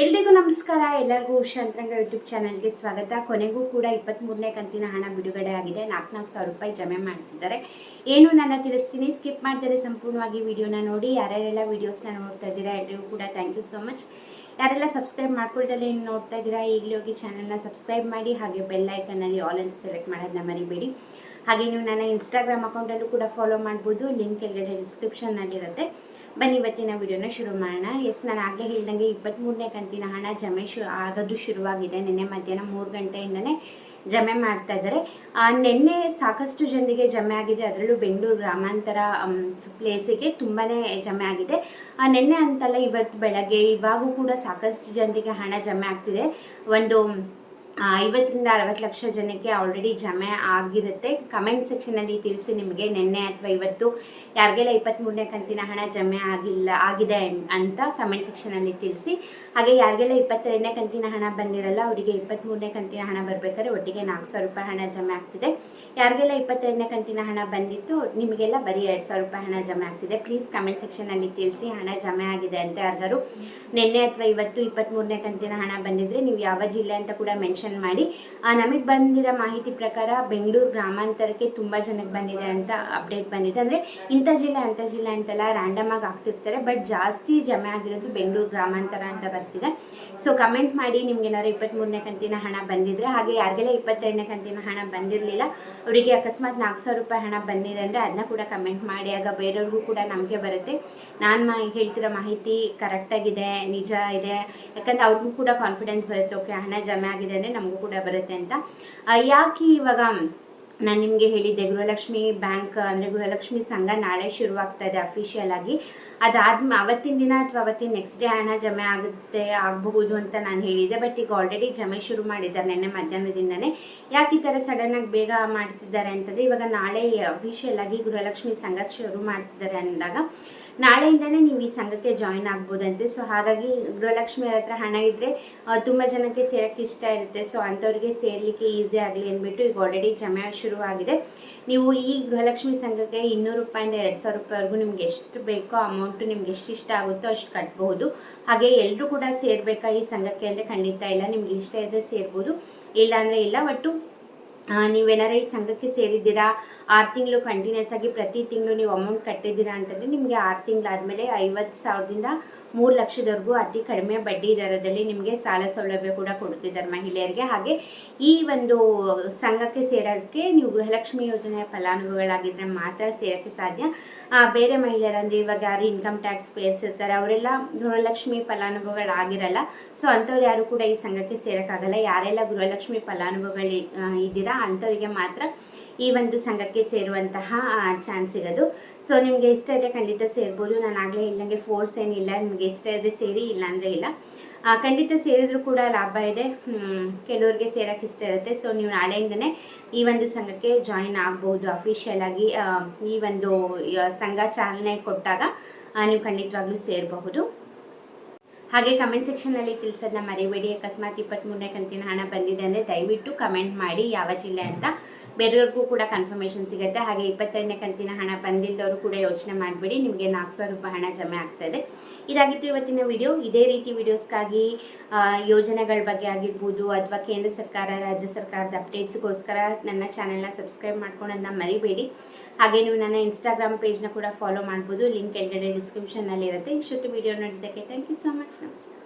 ಎಲ್ರಿಗೂ ನಮಸ್ಕಾರ. ಎಲ್ಲರಿಗೂ ಶಾಂತರಂಗ ಯೂಟ್ಯೂಬ್ ಚಾನಲ್ಗೆ ಸ್ವಾಗತ. ಕೊನೆಗೂ ಕೂಡ ಇಪ್ಪತ್ತ್ಮೂರನೇ ಕಂತಿನ ಹಣ ಬಿಡುಗಡೆ ಆಗಿದೆ. ನಾಲ್ಕು ನಾಲ್ಕು ಸಾವಿರ ರೂಪಾಯಿ ಜಮೆ ಮಾಡ್ತಿದ್ದಾರೆ. ಏನು ನಾನು ತಿಳಿಸ್ತೀನಿ. ಸ್ಕಿಪ್ ಮಾಡ್ತಾರೆ ಸಂಪೂರ್ಣವಾಗಿ ವಿಡಿಯೋನ ನೋಡಿ. ಯಾರ್ಯಾರೆಲ್ಲ ವೀಡಿಯೋಸ್ನ ನೋಡ್ತಾ ಇದ್ದೀರಾ, ಎಲ್ರಿಗೂ ಕೂಡ ಥ್ಯಾಂಕ್ ಯು ಸೊ ಮಚ್ ಯಾರೆಲ್ಲ ಸಬ್ಸ್ಕ್ರೈಬ್ ಮಾಡ್ಕೊಳ್ದಲ್ಲೇ ಏನು ನೋಡ್ತಾ ಇದ್ದೀರಾ, ಈಗಲೇ ಹೋಗಿ ಚಾನಲ್ನ ಸಬ್ಸ್ಕ್ರೈಬ್ ಮಾಡಿ, ಹಾಗೆ ಬೆಲ್ ಐಕನಲ್ಲಿ ಆಲ್ ಅಂತ ಸೆಲೆಕ್ಟ್ ಮಾಡೋದನ್ನ ಮರಿಬೇಡಿ. ಹಾಗೆ ನೀವು ನನ್ನ ಇನ್ಸ್ಟಾಗ್ರಾಮ್ ಅಕೌಂಟಲ್ಲೂ ಕೂಡ ಫಾಲೋ ಮಾಡ್ಬೋದು. ಲಿಂಕ್ ಕೆಳಗಡೆ ಡಿಸ್ಕ್ರಿಪ್ಷನ್ನಲ್ಲಿರುತ್ತೆ ಬನ್ನಿ, ಇವತ್ತಿನ ವಿಡಿಯೋನ ಶುರು ಮಾಡೋಣ. ಎಸ್ ನಾನು ಆಗಲೇ ಹೇಳ್ದಂಗೆ ಇಪ್ಪತ್ತ್ಮೂರನೇ ಕಂತಿನ ಹಣ ಜಮೆ ಶು ಆಗೋದು ಶುರುವಾಗಿದೆ. ನಿನ್ನೆ ಮಧ್ಯಾಹ್ನ ಮೂರು ಗಂಟೆಯಿಂದನೇ ಜಮೆ ಮಾಡ್ತಾ ಇದ್ದಾರೆ. ನಿನ್ನೆ ಸಾಕಷ್ಟು ಜನರಿಗೆ ಜಮೆ ಆಗಿದೆ. ಅದರಲ್ಲೂ ಬೆಂಗಳೂರು ಗ್ರಾಮಾಂತರ ಪ್ಲೇಸಿಗೆ ತುಂಬಾ ಜಮೆ ಆಗಿದೆ. ನಿನ್ನೆ ಅಂತಲ್ಲ ಇವತ್ತು ಬೆಳಗ್ಗೆ ಇವಾಗೂ ಕೂಡ ಸಾಕಷ್ಟು ಜನರಿಗೆ ಹಣ ಜಮೆ ಆಗ್ತಿದೆ. ಒಂದು ಐವತ್ತರಿಂದ ಅರವತ್ತು ಲಕ್ಷ ಜನಕ್ಕೆ ಆಲ್ರೆಡಿ ಜಮೆ ಆಗಿರುತ್ತೆ. ಕಮೆಂಟ್ ಸೆಕ್ಷನಲ್ಲಿ ತಿಳಿಸಿ ನಿಮಗೆ ನಿನ್ನೆ ಅಥವಾ ಇವತ್ತು ಯಾರಿಗೆಲ್ಲ ಇಪ್ಪತ್ತ್ಮೂರನೇ ಕಂತಿನ ಹಣ ಜಮೆ ಆಗಿಲ್ಲ, ಆಗಿದೆ ಅಂತ ಕಮೆಂಟ್ ಸೆಕ್ಷನಲ್ಲಿ ತಿಳಿಸಿ. ಹಾಗೆ ಯಾರಿಗೆಲ್ಲ ಇಪ್ಪತ್ತೆರಡನೇ ಕಂತಿನ ಹಣ ಬಂದಿರಲ್ಲ, ಅವರಿಗೆ ಇಪ್ಪತ್ತ್ಮೂರನೇ ಕಂತಿನ ಹಣ ಬರಬೇಕಾದ್ರೆ ಒಟ್ಟಿಗೆ ನಾಲ್ಕು ಸಾವಿರ ರೂಪಾಯಿ ಹಣ ಜಮೆ ಆಗ್ತಿದೆ. ಯಾರಿಗೆಲ್ಲ ಇಪ್ಪತ್ತೆರಡನೇ ಕಂತಿನ ಹಣ ಬಂದಿತ್ತು, ನಿಮಗೆಲ್ಲ ಬರೀ ಎರಡು ಸಾವಿರ ರೂಪಾಯಿ ಹಣ ಜಮೆ ಆಗ್ತಿದೆ. ಪ್ಲೀಸ್ ಕಮೆಂಟ್ ಸೆಕ್ಷನಲ್ಲಿ ತಿಳಿಸಿ ಹಣ ಜಮೆ ಆಗಿದೆ ಅಂತ ಯಾರಿಗಾರು ನಿನ್ನೆ ಅಥವಾ ಇವತ್ತು ಇಪ್ಪತ್ತ್ಮೂರನೇ ಕಂತಿನ ಹಣ ಬಂದಿದ್ರೆ ನೀವು ಯಾವ ಜಿಲ್ಲೆ ಅಂತ ಕೂಡ ಮೆನ್ಷನ್ ಮಾಡಿ. ನಮಗೆ ಬಂದಿರೋ ಮಾಹಿತಿ ಪ್ರಕಾರ ಬೆಂಗಳೂರು ಗ್ರಾಮಾಂತರಕ್ಕೆ ತುಂಬ ಜನಕ್ಕೆ ಬಂದಿದೆ ಅಂತ ಅಪ್ಡೇಟ್ ಬಂದಿದೆ. ಅಂದರೆ ಇಂಥ ಜಿಲ್ಲೆ, ಅಂಥ ಜಿಲ್ಲೆ ಅಂತೆಲ್ಲ ರ್ಯಾಂಡಮ್ ಆಗಿ ಆಗ್ತಿರ್ತಾರೆ. ಬಟ್ ಜಾಸ್ತಿ ಜಮೆ ಆಗಿರೋದು ಬೆಂಗಳೂರು ಗ್ರಾಮಾಂತರ ಅಂತ ಬರ್ತಿದೆ. ಸೊ ಕಮೆಂಟ್ ಮಾಡಿ ನಿಮ್ಗೆ ಏನಾದ್ರು ಇಪ್ಪತ್ತ್ಮೂರನೇ ಕಂತಿನ ಹಣ ಬಂದಿದ್ರೆ, ಹಾಗೆ ಯಾರಿಗೆಲ್ಲ ಇಪ್ಪತ್ತೆರಡನೇ ಕಂತಿನ ಹಣ ಬಂದಿರಲಿಲ್ಲ, ಅವರಿಗೆ ಅಕಸ್ಮಾತ್ ನಾಲ್ಕು ಸಾವಿರ ರೂಪಾಯಿ ಹಣ ಬಂದಿದೆ ಅಂದರೆ ಅದನ್ನ ಕೂಡ ಕಮೆಂಟ್ ಮಾಡಿ. ಆಗ ಬೇರೆಯವ್ರಿಗೂ ಕೂಡ ನಮಗೆ ಬರುತ್ತೆ. ನಾನು ಮಾ, ಹೇಳ್ತಿರೋ ಮಾಹಿತಿ ಕರೆಕ್ಟಾಗಿದೆ ನಿಜ ಇದೆ. ಯಾಕಂದ್ರೆ ಅವ್ರಿಗೂ ಕೂಡ ಕಾನ್ಫಿಡೆನ್ಸ್ ಬರುತ್ತೆ, ಓಕೆ, ಹಣ ಜಮೆ ಆಗಿದೆ ಅಂದರೆ ನಮಗೂ ಕೂಡ ಬರುತ್ತೆ ಅಂತ. ಯಾಕೆ ಇವಾಗ ನಾನು ನಿಮಗೆ ಹೇಳಿದ್ದೆ, ಗೃಹಲಕ್ಷ್ಮಿ ಬ್ಯಾಂಕ್ ಅಂದರೆ ಗೃಹಲಕ್ಷ್ಮಿ ಸಂಘ ನಾಳೆ ಶುರುವಾಗ್ತಾ ಇದೆ ಅಫಿಷಿಯಲ್ ಆಗಿ. ಅದಾದ್ಮೇ ಅವತ್ತಿನ ದಿನ ಅಥವಾ ಅವತ್ತಿನ ನೆಕ್ಸ್ಟ್ ಡೇ ಹಣ ಜಮೆ ಆಗುತ್ತೆ, ಆಗಬಹುದು ಅಂತ ನಾನು ಹೇಳಿದ್ದೆ ಬಟ್ ಈಗ ಆಲ್ರೆಡಿ ಜಮೆ ಶುರು ಮಾಡಿದ್ದಾರೆ ನಿನ್ನೆ ಮಧ್ಯಾಹ್ನದಿಂದನೇ. ಯಾಕೆ ಈ ಥರ ಸಡನ್ನಾಗಿ ಬೇಗ ಮಾಡ್ತಿದ್ದಾರೆ ಅಂತಂದರೆ ಇವಾಗ ನಾಳೆ ಅಫಿಷಿಯಲ್ ಆಗಿ ಗೃಹಲಕ್ಷ್ಮಿ ಸಂಘ ಶುರು ಮಾಡ್ತಿದ್ದಾರೆ ಅಂದಾಗ ನಾಳೆಯಿಂದನೇ ನೀವು ಈ ಸಂಘಕ್ಕೆ ಜಾಯಿನ್ ಆಗ್ಬೋದಂತೆ. ಸೊ ಹಾಗಾಗಿ ಗೃಹಲಕ್ಷ್ಮಿ ಹತ್ರ ಹಣ ಇದ್ದರೆ ತುಂಬ ಜನಕ್ಕೆ ಸೇರೋಕ್ಕೆ ಇಷ್ಟ ಇರುತ್ತೆ. ಸೊ ಅಂಥವ್ರಿಗೆ ಸೇರಲಿಕ್ಕೆ ಈಸಿ ಆಗಲಿ ಅಂದ್ಬಿಟ್ಟು ಈಗ ಆಲ್ರೆಡಿ ಜಮೆ ಶುರುವಾಗಿದೆ. ನೀವು ಈ ಗೃಹಲಕ್ಷ್ಮಿ ಸಂಘಕ್ಕೆ ಇನ್ನೂರು ರೂಪಾಯಿಂದ ಎರಡು ಸಾವಿರ ರೂಪಾಯಿವರೆಗೂ ನಿಮ್ಗೆ ಎಷ್ಟು ಬೇಕೋ ಅಮೌಂಟು ನಿಮ್ಗೆ ಎಷ್ಟು ಇಷ್ಟ ಆಗುತ್ತೋ ಅಷ್ಟು ಕಟ್ಬಹುದು ಹಾಗೆ ಎಲ್ಲರೂ ಕೂಡ ಸೇರ್ಬೇಕಾ ಈ ಸಂಘಕ್ಕೆ ಅಂದರೆ ಖಂಡಿತ ಇಲ್ಲ. ನಿಮ್ಗೆ ಇಷ್ಟ ಇದ್ದರೆ ಸೇರ್ಬೋದು. ಇಲ್ಲ ಅಂದ್ರೆ ಇಲ್ಲ. ಒಟ್ಟು ನೀವೇನಾರ ಈ ಸಂಘಕ್ಕೆ ಸೇರಿದ್ದೀರಾ? ಆರು ತಿಂಗಳು ಕಂಟಿನ್ಯೂಸ್ ಆಗಿ ಪ್ರತಿ ತಿಂಗಳು ನೀವು ಅಮೌಂಟ್ ಕಟ್ಟಿದ್ದೀರಾ ಅಂತಂದರೆ ನಿಮಗೆ ಆರು ತಿಂಗಳಾದಮೇಲೆ ಐವತ್ತು ಸಾವಿರದಿಂದ ಮೂರು ಲಕ್ಷದವರೆಗೂ ಅತಿ ಕಡಿಮೆ ಬಡ್ಡಿ ದರದಲ್ಲಿ ನಿಮಗೆ ಸಾಲ ಸೌಲಭ್ಯ ಕೂಡ ಕೊಡ್ತಿದ್ದಾರೆ ಮಹಿಳೆಯರಿಗೆ. ಹಾಗೆ ಈ ಒಂದು ಸಂಘಕ್ಕೆ ಸೇರೋಕ್ಕೆ ನೀವು ಗೃಹಲಕ್ಷ್ಮಿ ಯೋಜನೆಯ ಫಲಾನುಭವಿಗಳಾಗಿದ್ದರೆ ಮಾತ್ರ ಸೇರೋಕ್ಕೆ ಸಾಧ್ಯ. ಬೇರೆ ಮಹಿಳೆಯರು ಅಂದರೆ ಇವಾಗ ಯಾರು ಇನ್ಕಮ್ ಟ್ಯಾಕ್ಸ್ ಪೇರ್ಸ್ ಇರ್ತಾರೆ, ಅವರೆಲ್ಲ ಗೃಹಲಕ್ಷ್ಮಿ ಫಲಾನುಭವಿಗಳಾಗಿರಲ್ಲ. ಸೊ ಅಂಥವ್ರು ಯಾರು ಕೂಡ ಈ ಸಂಘಕ್ಕೆ ಸೇರೋಕ್ಕಾಗಲ್ಲ. ಯಾರೆಲ್ಲ ಗೃಹಲಕ್ಷ್ಮಿ ಫಲಾನುಭವಿಗಳು ಇದ್ದೀರಾ ಅಂಥವರಿಗೆ ಮಾತ್ರ ಈ ಒಂದು ಸಂಘಕ್ಕೆ ಸೇರುವಂತಹ ಚಾನ್ಸ್ ಸಿಗೋದು. ಸೊ ನಿಮಗೆ ಇಷ್ಟ ಇದೆ ಖಂಡಿತ ಸೇರ್ಬೋದು. ನಾನು ಆಗಲೇ ಇಲ್ಲಂಗೆ ಫೋರ್ಸ್ ಏನಿಲ್ಲ, ನಿಮಗೆ ಇಷ್ಟ ಇದೆ ಸೇರಿ ಇಲ್ಲ. ಅಂದರೆ ಇಲ್ಲ ಖಂಡಿತ ಸೇರಿದ್ರು ಕೂಡ ಲಾಭ ಇದೆ. ಕೆಲವ್ರಿಗೆ ಸೇರಕ್ಕೆ ಇಷ್ಟ ಇರುತ್ತೆ. ಸೊ ನೀವು ನಾಳೆಯಿಂದನೇ ಈ ಒಂದು ಸಂಘಕ್ಕೆ ಜಾಯಿನ್ ಆಗ್ಬೋದು ಅಫಿಷಿಯಲ್ ಆಗಿ. ಈ ಒಂದು ಸಂಘ ಚಾಲನೆ ಕೊಟ್ಟಾಗ ನೀವು ಖಂಡಿತವಾಗ್ಲೂ ಸೇರಬಹುದು. ಹಾಗೆ ಕಮೆಂಟ್ ಸೆಕ್ಷನಲ್ಲಿ ತಿಳಿಸೋದನ್ನ ಮರಿಬೇಡಿ. ಅಕಸ್ಮಾತ್ ಇಪ್ಪತ್ತ್ಮೂರನೇ ಕಂತಿನ ಹಣ ಬಂದಿದೆ ಅಂದರೆ ದಯವಿಟ್ಟು ಕಮೆಂಟ್ ಮಾಡಿ ಯಾವ ಜಿಲ್ಲೆ ಅಂತ. ಬೇರೆಯವ್ರಿಗೂ ಕೂಡ ಕನ್ಫರ್ಮೇಷನ್ ಸಿಗುತ್ತೆ. ಹಾಗೆ ಇಪ್ಪತ್ತೈದನೇ ಕಂತಿನ ಹಣ ಬಂದಿಲ್ಲದವರು ಕೂಡ ಯೋಚನೆ ಮಾಡಬೇಡಿ. ನಿಮಗೆ ನಾಲ್ಕು ಸಾವಿರ ರೂಪಾಯಿ ಹಣ ಜಮೆ ಆಗ್ತದೆ ಇದಾಗಿತ್ತು ಇವತ್ತಿನ ವಿಡಿಯೋ ಇದೇ ರೀತಿ ವಿಡಿಯೋಸ್ಗಾಗಿ ಯೋಜನೆಗಳ ಬಗ್ಗೆ ಆಗಿರ್ಬೋದು ಅಥವಾ ಕೇಂದ್ರ ಸರ್ಕಾರ, ರಾಜ್ಯ ಸರ್ಕಾರದ ಅಪ್ಡೇಟ್ಸ್ಗೋಸ್ಕರ ನನ್ನ ಚಾನೆಲ್ನ ಸಬ್ಸ್ಕ್ರೈಬ್ ಮಾಡ್ಕೊಳ್ಳೋದನ್ನ ಮರಿಬೇಡಿ. ಹಾಗೆ ನೀವು ನನ್ನ ಇನ್ಸ್ಟಾಗ್ರಾಮ್ ಪೇಜ್ನ ಕೂಡ ಫಾಲೋ ಮಾಡ್ಬೋದು. ಲಿಂಕ್ ಕೆಳಗಡೆ ಡಿಸ್ಕ್ರಿಪ್ಷನಲ್ಲಿ ಇರುತ್ತೆ ಇಷ್ಟೊತ್ತು ವಿಡಿಯೋ ನೋಡಿದ್ದಕ್ಕೆ ಥ್ಯಾಂಕ್ ಯು ಸೊ ಮಚ್ ನಮಸ್ಕಾರ.